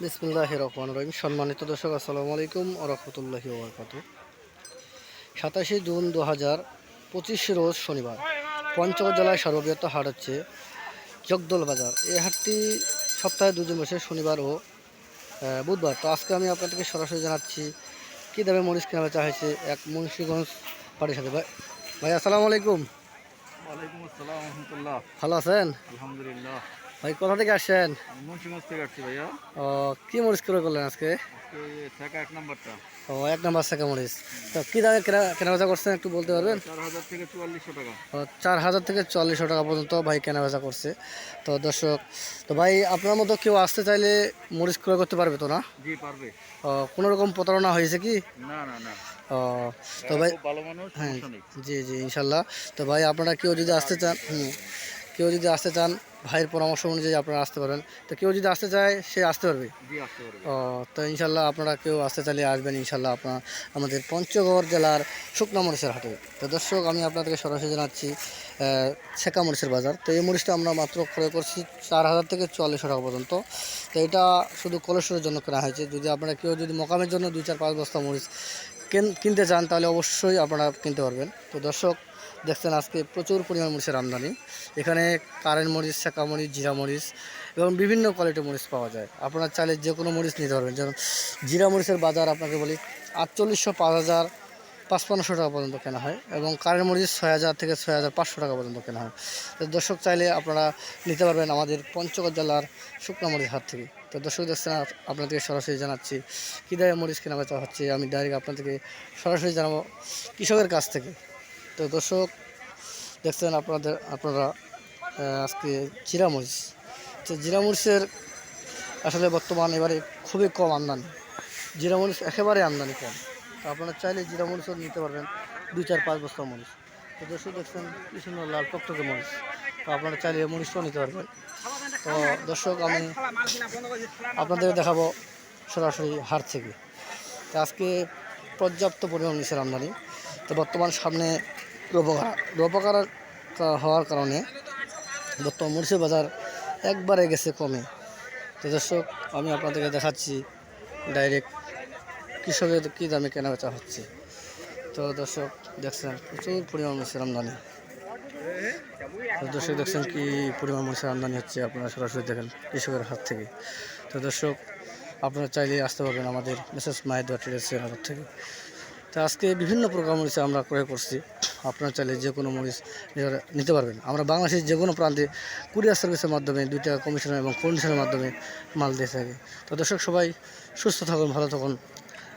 বিসমুল্লাহ রহমান রহিম। সম্মানিত দর্শক আসসালামু আলাইকুম রহমতুল্লাহি ওবরকাত সাতাশে জুন দু হাজার পঁচিশ রোজ শনিবার পঞ্চগড় জেলায় সর্ববৃহৎ হাট হচ্ছে জগদল বাজার। এই হাটটি সপ্তাহে দুদিন বসে শনিবার ও বুধবার। তো আজকে আমি আপনাদেরকে সরাসরি জানাচ্ছি কী দামে মরিচ কেনা বেচা হয়েছে এক মুন্সিগঞ্জ পাড়ির সাথে? ভাই ভাই আসসালামু আলাইকুম। ভালো আছেন? আলহামদুলিল্লাহ। ভাই কোথা থেকে আসছেন? আমি মুন্সিগঞ্জ থেকে আসছি ভাইয়া। ও কী মরিচ ক্রয় করলেন আজকে? আজকে এক নাম্বারটা। ও এক নাম্বার সেকা মরিচ। তো কী দামে কেনাবেচা করছেন একটু বলতে পারবেন? চার হাজার থেকে চুয়াল্লিশশো টাকা। ও, চার হাজার থেকে চল্লিশশো টাকা পর্যন্ত ভাই কেনাবেচা করছে। তো দর্শক তো ভাই আপনার মতো কেউ আসতে চাইলে মরিচ ক্রয় করতে পারবে তো না? জি পারবে। ও, কোনো রকম প্রতারণা হয়েছে কি? না না না। ও, তো ভাই ভালো মানুষ হ্যাঁ জি জি ইনশাল্লাহ। তো ভাই আপনারা কেউ যদি আসতে চান হুম কেউ যদি আসতে চান ভাইয়ের পরামর্শ অনুযায়ী আপনারা আসতে পারবেন তো কেউ যদি আসতে চায় সে আসতে পারবে। ও তো ইনশাল্লাহ আপনারা কেউ আসতে চাইলে আসবেন ইনশাল্লাহ আপনার আমাদের পঞ্চগড় জেলার শুকনা মরিচের হাটে। তো দর্শক আমি আপনাদেরকে সরাসরি জানাচ্ছি ছেঁকা মরিচের বাজার। তো এই মরিচটা আমরা মাত্র ক্রয় করছি চার হাজার থেকে চুয়াল্লিশশো টাকা পর্যন্ত। তো এটা শুধু কোলেস্ট্রলের জন্য কেনা হয়েছে। যদি আপনারা কেউ যদি মোকামের জন্য দুই চার পাঁচ বস্তা মরিচ কিনতে চান তাহলে অবশ্যই আপনারা কিনতে পারবেন। তো দর্শক, দেখছেন আজকে প্রচুর পরিমাণ মরিচের আমদানি। এখানে কারেন্ট মরিচ, শেখা মরিচ, জিরা মরিচ এবং বিভিন্ন কোয়ালিটির মরিচ পাওয়া যায়। আপনার চাইলে যে কোনো মরিচ নিতে পারবেন। যেমন জিরা মরিচের বাজার আপনাকে বলি, আটচল্লিশশো পাঁচ হাজার পাঁচপান্নশো টাকা পর্যন্ত কেনা হয় এবং কারেন্ট মরিচ ছয় হাজার থেকে ছয় হাজার পাঁচশো টাকা পর্যন্ত কেনা হয়। তো দর্শক চাইলে আপনারা নিতে পারবেন আমাদের পঞ্চগড় জেলার শুকনো মরিচ হাত থেকে। তো দর্শক দেখছেন, আপ- আপনাদেরকে সরাসরি জানাচ্ছি কী দামে মরিচ কেনা বেচা হচ্ছে। আমি ডাইরেক্ট আপনাদেরকে সরাসরি জানাব কৃষকের কাছ থেকে। তো দর্শক দেখছেন, আপনাদের, আপনারা আজকে জিরা মরিচ। তো জিরা মরিচের আসলে বর্তমান এবারে খুবই কম আমদানি। জিরা মরিচ একেবারে আমদানি কম। তো আপনারা চাইলে জিরা মরিচও নিতে পারবেন। দুই চার পাঁচ বস্তা মরিচ। তো দর্শক দেখছেন কি সুন্দর লাল টকটকে মরিচ। তো আপনারা চাইলে মরিচটাও নিতে পারবেন। তো দর্শক, আমি আপনাদের দেখাবো সরাসরি হাট থেকে। তো আজকে পর্যাপ্ত পরিমাণ নিচের আমদানি। তো বর্তমান সামনে রোপকার রোপকার হওয়ার কারণে বর্তমান মরিচের বাজার একবারে গেছে কমে। তো দর্শক, আমি আপনাদেরকে দেখাচ্ছি ডাইরেক্ট কৃষকের কী দামে কেনা বেচা হচ্ছে? তো দর্শক, দেখছেন, প্রচুর পরিমাণ মরিচের আমদানি। তো দর্শক, দেখছেন কি পরিমাণ মরিচের আমদানি হচ্ছে আপনারা সরাসরি দেখেন কৃষকের হাত থেকে। তো দর্শক, আপনারা চাইলে আসতে পারবেন আমাদের মেসেজ মাহিদা ট্রেডার্সের হাত থেকে। তো আজকে বিভিন্ন প্রকার মরিচ আমরা ক্রয় করছি। আপনারা চাইলে যে কোনো মরিচ নিতে- পারবেন। আমরা বাংলাদেশের যে কোনো প্রান্তে কুরিয়ার সার্ভিসের মাধ্যমে দুই টাকা কমিশন এবং কন্ডিশনের মাধ্যমে মাল দিয়ে থাকি। তো দর্শক, সবাই সুস্থ থাকুন, ভালো থাকুন।